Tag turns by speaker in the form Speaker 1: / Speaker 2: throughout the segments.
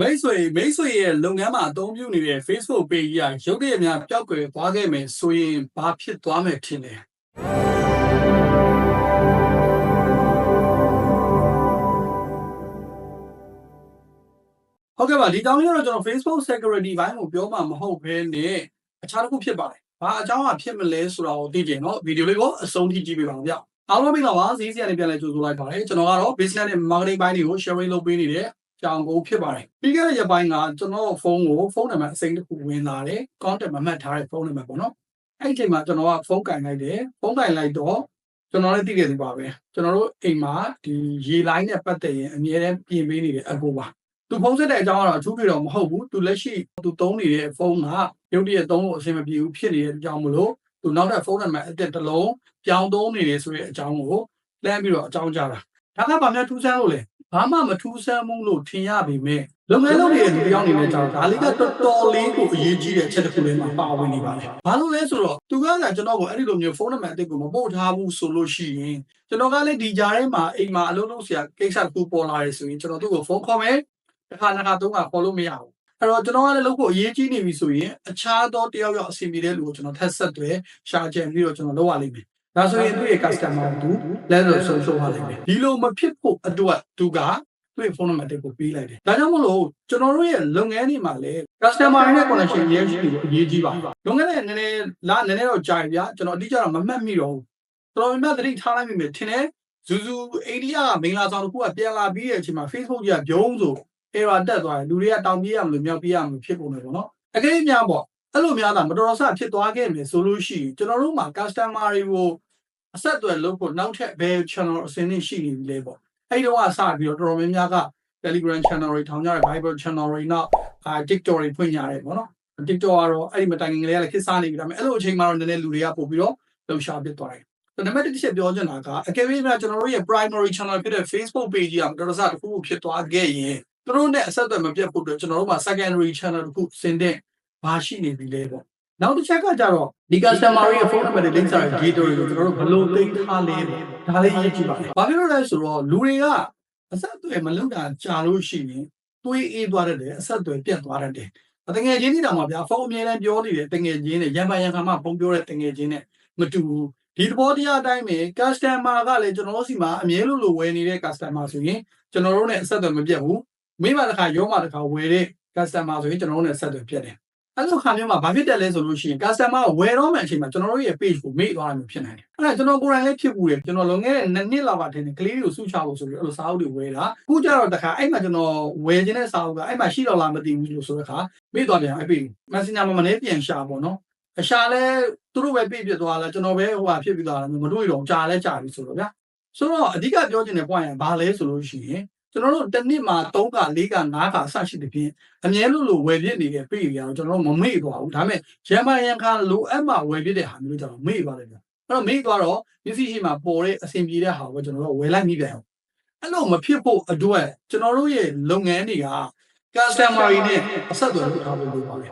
Speaker 1: မိတ်ဆွေမိတ်ဆွေရဲ့လုပ်ငန်းမှာအသုံးပြုနေတဲ့ Facebook page ကြီးကရုပ်တရက်များပျောက်ကွယ်သွားခဲ့မယ်ဆိုရင်ဘာဖြစ်သွားမယ်ထင်လဲဟုတ်ကဲ့ပါဒီတောင်းရတော့ကျွန်တော် Facebook security ဘိုင်းကိုပြောမှာမဟုတ်ဘဲနဲ့အခြားတစ်ခုဖြစ်ပါတယ်။ဘာအကြောင်းအဖြစ်မလဲဆိုတာကိုသိကြရင်တော့ဗီဒီယိုလေးကိုအဆုံးထိကြည့်ပေးပါဦးဗျ။အားလုံးမင်္ဂလာပါဈေးစရာနေပြန်လဲကြိုဆိုလိုက်ပါတယ်။ကျွန်တော်ကတော့ business နဲ့ marketing ဘိုင်းတွေကို sharing လုပ်ပေးနေတဲ့ ကြောင်ကိုဖြစ်ပါတယ်။ပြီးခဲ့တဲ့ရက်ပိုင်းကကျွန်တော်ဖုန်းကိုဖုန်းနံပါတ်အစိမ်းတစ်ခုဝင်လာတယ်။ contact မမှတ်ထားတဲ့ဖုန်းနံပါတ်ပေါ့နော်။အဲ့ဒီအချိန်မှာကျွန်တော်ကဖုန်းကင်လိုက်တယ်။ဖုန်းကင်လိုက်တော့ကျွန်တော်လည်းသိခဲ့သူပါပဲ။ကျွန်တော်တို့အိမ်မှာဒီရေလိုင်းနဲ့ပတ်သက်ရင်အမြဲတမ်းပြင်ပေးနေတဲ့အကူပါ။သူဖုန်းဆက်တဲ့အကြောင်းကတော့အထူးပြေတော့မဟုတ်ဘူး။သူလက်ရှိသူသုံးနေတဲ့ဖုန်းကရုပ်တရက်သုံးလို့အဆင်မပြေဘူးဖြစ်နေတဲ့အကြောင်းမလို့သူနောက်ထပ်ဖုန်းနံပါတ်အသက်တစ်လုံးပြောင်းသုံးနေတယ်ဆိုတဲ့အကြောင်းကိုလှမ်းပြီးတော့အကြောင်းကြားတာ။ဒါကဘာမှထူးဆန်းလို့လဲ။ ဘာမှမထူးဆန်းဘူးလို့ထင်ရပေမဲ့လုပ်ငန်းလုပ်နေတဲ့လူတစ်ယောက်အနေနဲ့ကြောင့်ဒါလေးကတော်တော်လေးကိုအရေးကြီးတဲ့အချက်တစ်ခုလေးမှာပါဝင်နေပါတယ်။ဘာလို့လဲဆိုတော့သူကကကျွန်တော်ကိုအဲ့ဒီလိုမျိုးဖုန်းနံပါတ်အသစ်ကိုမပို့ထားဘူးဆိုလို့ရှိရင်ကျွန်တော်ကလည်းဒီကြားထဲမှာအိမ်မှာအလုပ်လုပ်ဆရာကိစ္စတစ်ခုပေါ်လာတယ်ဆိုရင်ကျွန်တော်သူ့ကိုဖုန်းခေါ်မယ်တစ်ခါနှစ်ခါသုံးခါခေါ်လို့မရဘူးအဲ့တော့ကျွန်တော်ကလည်းလုပ်ဖို့အရေးကြီးနေပြီဆိုရင်အခြားသောတယောက်ယောက်အဆင်ပြေတဲ့လူကိုကျွန်တော်ထပ်ဆက်သွယ်ရှာကြံပြီးတော့ကျွန်တော်လုပ်ရလိမ့်မယ် ဒါဆိုရင်သူ့ရဲ့ customer ကိုသူလဲလို့ဆုံးရှုံးရလိမ့်မယ်ဒီလိုမဖြစ်ဖို့အတွက်သူကသူ့ရဲ့ဖုန်းနံပါတ်ကိုပေးလိုက်တယ်ဒါကြောင့်မလို့ကျွန်တော်တို့ရဲ့လုပ်ငန်းတွေမှာလည်း customer တွေနဲ့ connection ရရှိဖို့အရေးကြီးပါလုပ်ငန်းနဲ့နည်းနည်းလာနည်းနည်းတော့ကြာပြီဗျာကျွန်တော်အတိအကျတော့မမှတ်မိတော့ဘူးတော်တော်များများသတိထားလိုက်မိမယ်ထင်တယ်ဇူဇူအိန္ဒိယကမင်္ဂလာဆောင်တစ်ခုကပြန်လာပြီးတဲ့အချိန်မှာ Facebook ကြီးကပြုံးဆို error တက်သွားတယ်လူတွေကတောင်ပြေးရမလို့မြောက်ပြေးရမလို့ဖြစ်ပုံတယ်ပေါ့နော်အကယ်၍များပေါ့အဲ့လိုများတာမတော်တဆဖြစ်သွားခဲ့မယ်ဆိုလို့ရှိရင်ကျွန်တော်တို့မှာ customer တွေကို အဆက်အသွယ်လုပ်ဖို့နောက်ထပ်ဘယ် channel အစင်းနေရှိနေပြီလဲပေါ့အဲ့ဒီတော့ကစပြီးတော့တော်တော်များများက Telegram channel တွေထောင်ကြတယ် Viber channel တွေနောက်အာ TikTok တွေဖွင့်ကြတယ်ပေါ့နော် TikTok ကတော့အဲ့ဒီမတိုင်ခင်ကလေးကလည်းခစ်စားနေပြီဒါပေမဲ့အဲ့လိုအချိန်မှာတော့နည်းနည်းလူတွေကပို့ပြီးတော့လှုပ်ရှားဖြစ်သွားတယ်နံပါတ်တစ်ချက်ပြောချင်တာကအကယ်၍များကျွန်တော်တို့ရဲ့ primary channel ဖြစ်တဲ့ Facebook page ကြီးကတော်တော်ဆတစ်ခုခုဖြစ်သွားခဲ့ရင်သူတို့နဲ့အဆက်အသွယ်မပြတ်ဖို့အတွက်ကျွန်တော်တို့မှာ secondary channel တစ်ခုစင်တဲ့ဘာရှိနေပြီလဲပေါ့ နောက်တစ်ချက်ကကြတော့ဒီ customer ရဲ့ phone number တွေ link စာရဲ့ data တွေကိုကျွန်တော်တို့ဘယ်လိုသိမ်းထားလဲပေါ့ဒါလေးရေးကြည့်ပါမယ်။ဘာဖြစ်လို့လဲဆိုတော့လူတွေကအဆက်အသွယ်မလုပ်တာကြာလို့ရှိရင်တွေးအေးသွားတတ်တယ်အဆက်အသွယ်ပြတ်သွားတတ်တယ်။တငယ်ချင်းတွေတောင်မှဗျာဖုန်းအမြဲတမ်းပြောနေတဲ့တငယ်ချင်းတွေရံပါရံခါမှဖုန်းပြောတဲ့တငယ်ချင်းနဲ့မတူဘူး။ဒီသဘောတရားအတိုင်းပဲ customer ကလည်းကျွန်တော်တို့စီမှာအမြဲလို့လို့ဝယ်နေတဲ့ customer ဆိုရင်ကျွန်တော်တို့နဲ့အဆက်အသွယ်မပြတ်ဘူး။မိမတစ်ခါရောမတစ်ခါဝယ်တဲ့ customer ဆိုရင်ကျွန်တော်တို့နဲ့ဆက်သွယ်ပြတ်တယ်။ အဲ့လိုခါမျိုးမှာဘာဖြစ်တယ်လဲဆိုလို့ရှိရင် customer ကဝယ်တော့မှအချိန်မှာကျွန်တော်တို့ရဲ့ page ကိုမေ့သွားတာမျိုးဖြစ်နိုင်တယ်။အဲ့ဒါကျွန်တော်ကိုယ်တိုင်လည်းဖြစ်ဘူးတယ်ကျွန်တော်လွန်ခဲ့တဲ့နှစ်နှစ်လောက်ပါထင်တယ်ကလေးတွေကိုစုချဖို့ဆိုပြီးအဲ့လိုစာအုပ်တွေဝယ်တာအခုကျတော့တခါအဲ့မှာကျွန်တော်ဝယ်ခြင်းတဲ့စာအုပ်ကအဲ့မှာရှိတော့လားမသိဘူးလို့ဆိုတဲ့ခါမေ့သွားပြန်အဲ့ page messenger မှာမနေပြန်ရှာပေါ့နော်။အရှာလဲသူတို့ပဲပြည့်ပြသွားလားကျွန်တော်ပဲဟိုဟာဖြစ်ပြီးသွားတာမတွေ့တော့ကြာလဲကြာပြီဆိုတော့ဗျာ။ဆိုတော့အဓိကပြောချင်တဲ့ point ကဘာလဲဆိုလို့ရှိရင် ကျွန်တော်တို့တစ်နှစ်မှာ3က4က5ကအစရှိတဲ့ဖြင့်အမြဲလို့လို့ဝယ်ပြစ်နေတဲ့ပြည်ရအောင်ကျွန်တော်တို့မမေ့သွားဘူးဒါပေမဲ့ရံပါရန်ခါလိုအပ်မှဝယ်ပြစ်တဲ့ဟာမျိုးကျွန်တော်မေ့သွားတယ်ဗျအဲ့တော့မေ့သွားတော့မျက်စိရှိမှပေါ်တဲ့အဆင်ပြေတဲ့ဟာကိုကျွန်တော်တို့ဝယ်လိုက်မိပြန်အောင်အဲ့လိုမဖြစ်ဖို့အတွက်ကျွန်တော်တို့ရဲ့လုပ်ငန်းတွေက customer တွေနဲ့အဆက်အသွယ်လုပ်ထားဖို့လိုပါတယ်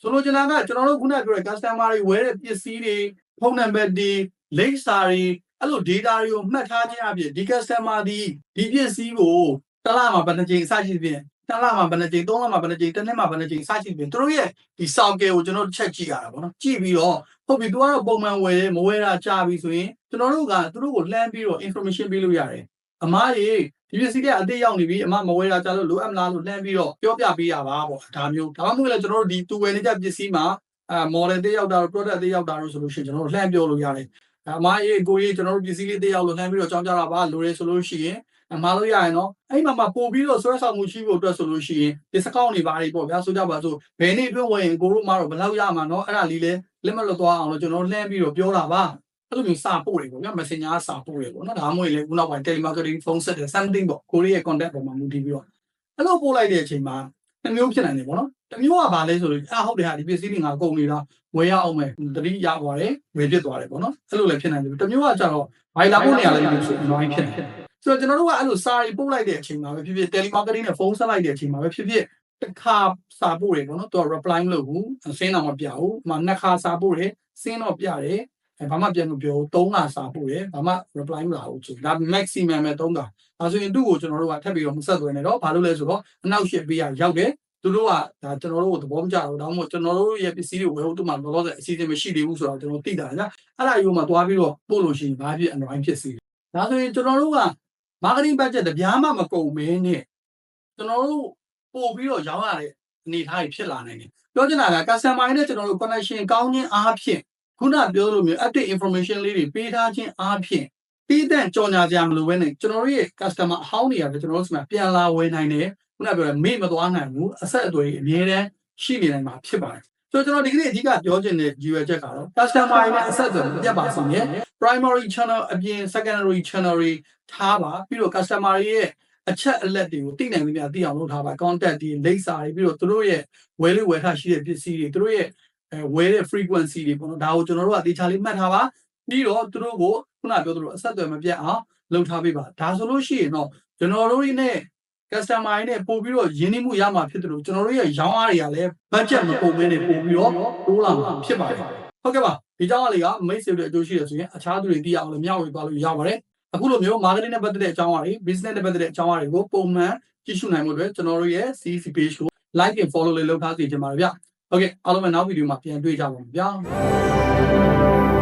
Speaker 1: ဆိုလိုချင်တာကကျွန်တော်တို့ခုနပြောတဲ့ customer တွေဝယ်တဲ့ပစ္စည်းတွေဖုန်းနံပါတ်တွေလိပ်စာတွေ အဲ့လို data တွေကိုမှတ်ထားခြင်းအပြင်ဒီ customer ဒီဒီပစ္စည်းကိုတစ်လမှာဘယ်နှကြိမ်အစရှိသဖြင့်တစ်လမှာဘယ်နှကြိမ်သုံးလမှာဘယ်နှကြိမ်တစ်နှစ်မှာဘယ်နှကြိမ်အစရှိသဖြင့်တို့ရဲ့ဒီစောင့်ကဲကိုကျွန်တော်ချက်ကြည့်ရတာပေါ့နော်ကြည့်ပြီးတော့ဟုတ်ပြီသူကတော့ပုံမှန်ဝယ်တယ်မဝယ်တာကြာပြီဆိုရင်ကျွန်တော်တို့ကသူတို့ကိုလှမ်းပြီးတော့ information ပေးလို့ရတယ်အမားရေဒီပစ္စည်းကအသေးရောက်နေပြီအမမဝယ်တာကြာလို့လိုအပ်မလားလို့လှမ်းပြီးတော့ပြောပြပေးရပါပေါ့ဒါမျိုးဒါမှမဟုတ်လည်းကျွန်တော်တို့ဒီသူဝယ်နေကြပစ္စည်းမှာအာ model သေးရောက်တာတို့ product သေးရောက်တာတို့ဆိုလို့ရှိရင်ကျွန်တော်တို့လှမ်းပြောလို့ရတယ် အမအေးကိုကြီးကျွန်တော်တို့ပစ္စည်းလေးတယောက်လိုနှမ်းပြီးတော့ကြောင်းကြတာပါလိုရဲဆိုလို့ရှိရင်အမှားလို့ရရင်တော့အဲ့မှာမှာပို့ပြီးတော့ဆွဲဆောင်မှုရှိဖို့အတွက်ဆိုလို့ရှိရင် discount တွေပါတယ်ပေါ့ဗျာဆိုကြပါဆိုဘယ်နေ့အတွင်းဝင်ကိုတို့မှာတော့ဘယ်လောက်ရမှာနော်အဲ့ဒါလေးလဲလက်မလွတ်သွားအောင်လို့ကျွန်တော်လှမ်းပြီးတော့ပြောတာပါအဲ့လိုမျိုးစာပို့တွေပေါ့ဗျာ messenger စာပို့တွေပေါ့နော်ဒါမှမဟုတ်လေခုနောက်ပိုင်း telemarketing phone set တဲ့ something ပေါ့ကိုရီးယား contact ပေါ်မှာမူတည်ပြီးတော့အဲ့လိုပို့လိုက်တဲ့အချိန်မှာ တစ်မျိုးဖြစ်နိုင်တယ်ပေါ့နော်တစ်မျိုးကဘာလဲဆိုလို့အာဟုတ်တယ်ဟာဒီပစ္စည်းတွေငါကုန်နေတာဝယ်ရအောင်မယ်တတိရသွားတယ်ဝယ်ပြစ်သွားတယ်ပေါ့နော်အဲ့လိုလည်းဖြစ်နိုင်တယ်တစ်မျိုးကကြတော့ဘိုင်လာပို့နေရလည်းမျိုးဆိုအများကြီးဖြစ်တယ်ဆိုတော့ကျွန်တော်တို့ကအဲ့လိုစာရီပို့လိုက်တဲ့အချိန်မှာပဲဖြစ်ဖြစ် telemarketing နဲ့ဖုန်းဆက်လိုက်တဲ့အချိန်မှာပဲဖြစ်ဖြစ်တစ်ခါစာပို့တယ်ပေါ့နော်သူက reply မလုပ်ဘူးဆင်းတော့မပြဘူး။မှနှစ်ခါစာပို့တယ်ဆင်းတော့ပြတယ် အဲဘာမှပြန်မပြောဘူး3ခါစာပို့တယ်ဘာမှ reply မလာဘူးဆိုဒါ maximum ပဲ3ခါဒါဆိုရင်သူ့ကိုကျွန်တော်တို့ကထပ်ပြီးတော့မဆက်သွယ်နဲ့တော့ဘာလို့လဲဆိုတော့အနောက်ရှစ်ပေးရရောက်တယ်သူတို့ကဒါကျွန်တော်တို့ကိုသဘောမကျတော့ဒါမှမဟုတ်ကျွန်တော်တို့ရဲ့ပစ္စည်းတွေဝယ်ဖို့သူမှလောလောဆယ်အစီအစဉ်မရှိသေးဘူးဆိုတော့ကျွန်တော်သိတာညာအဲ့ဒါယူမှသွားပြီးတော့ပို့လို့ရှိရင်ဘာဖြစ်အနိုင်ဖြစ်စီဒါဆိုရင်ကျွန်တော်တို့က marketing budget တပြားမှမကုန်မင်းနဲ့ကျွန်တော်တို့ပို့ပြီးတော့ရောင်းရတဲ့အနေအထားတွေဖြစ်လာနိုင်တယ်ပြောချင်တာက customer နဲ့ကျွန်တော်တို့ connection ကောင်းခြင်းအားဖြင့် ခုနပြောလိုမျိုး update information လေးတွေပေးထားခြင်းအားဖြင့်ပြီးတဲ့ကြော်ညာစရာမလိုဘဲနဲ့ကျွန်တော်တို့ရဲ့ customer အဟောင်းတွေကလည်းကျွန်တော်တို့ဆီမှာပြန်လာဝယ်နိုင်တယ်ခုနပြောတဲ့မေ့မသွားနိုင်ဘူးအဆက်အသွယ်တွေအများတန်းရှိနေနိုင်မှာဖြစ်ပါတယ်ဆိုတော့ကျွန်တော်ဒီကနေ့အဓိကပြောချင်တဲ့ရည်ရွယ်ချက်ကတော့ customer တွေနဲ့အဆက်အသွယ်မပြတ်ပါစေနဲ့ primary channel အပြင် secondary channel တွေထားပါပြီးတော့ customer တွေရဲ့အချက်အလက်တွေကိုသိနိုင်သမျှသိအောင်လုပ်ထားပါ contact တွေလိပ်စာတွေပြီးတော့သူတို့ရဲ့ဝယ်လို့ဝယ်ထားရှိတဲ့ပစ္စည်းတွေသူတို့ရဲ့ အဲဝယ်တဲ့ frequency တွေပေါ့နော်ဒါကိုကျွန်တော်တို့ကတေချာလေးမှတ်ထားပါပြီးတော့သူတို့ကိုခုနပြောသလိုအဆက်အသွယ်မပြတ်အောင်လုပ်ထားပေးပါဒါဆိုလို့ရှိရင်တော့ကျွန်တော်တို့နဲ့ customer တွေနဲ့ပို့ပြီးတော့ရင်းနှီးမှုရမှာဖြစ်တယ်လို့ကျွန်တော်တို့ရဲ့ရောင်းအားတွေကလည်း budget မပုံမဲနဲ့ပို့ပြီးတော့တိုးလာမှာဖြစ်ပါတယ်ဟုတ်ကဲ့ပါဒီကြောင့်အလေးကမိတ်ဆွေတွေအကျိုးရှိတယ်ဆိုရင်အခြားသူတွေသိရအောင်လည်းမျှဝေသွားလို့ရပါတယ်အခုလိုမျိုး marketing နဲ့ပတ်သက်တဲ့အကြောင်းအရာတွေ business နဲ့ပတ်သက်တဲ့အကြောင်းအရာတွေကိုပုံမှန်ကြည့်ရှုနိုင်မှုအတွက်ကျွန်တော်တို့ရဲ့ CC page ကို like and follow လေးလုပ်ထားစေချင်ပါတယ်ဗျ ဟုတ်ကဲ့အားလုံးပဲနောက်ဗီဒီယိုမှာပြန်တွေ့ကြပါမယ်ဗျာ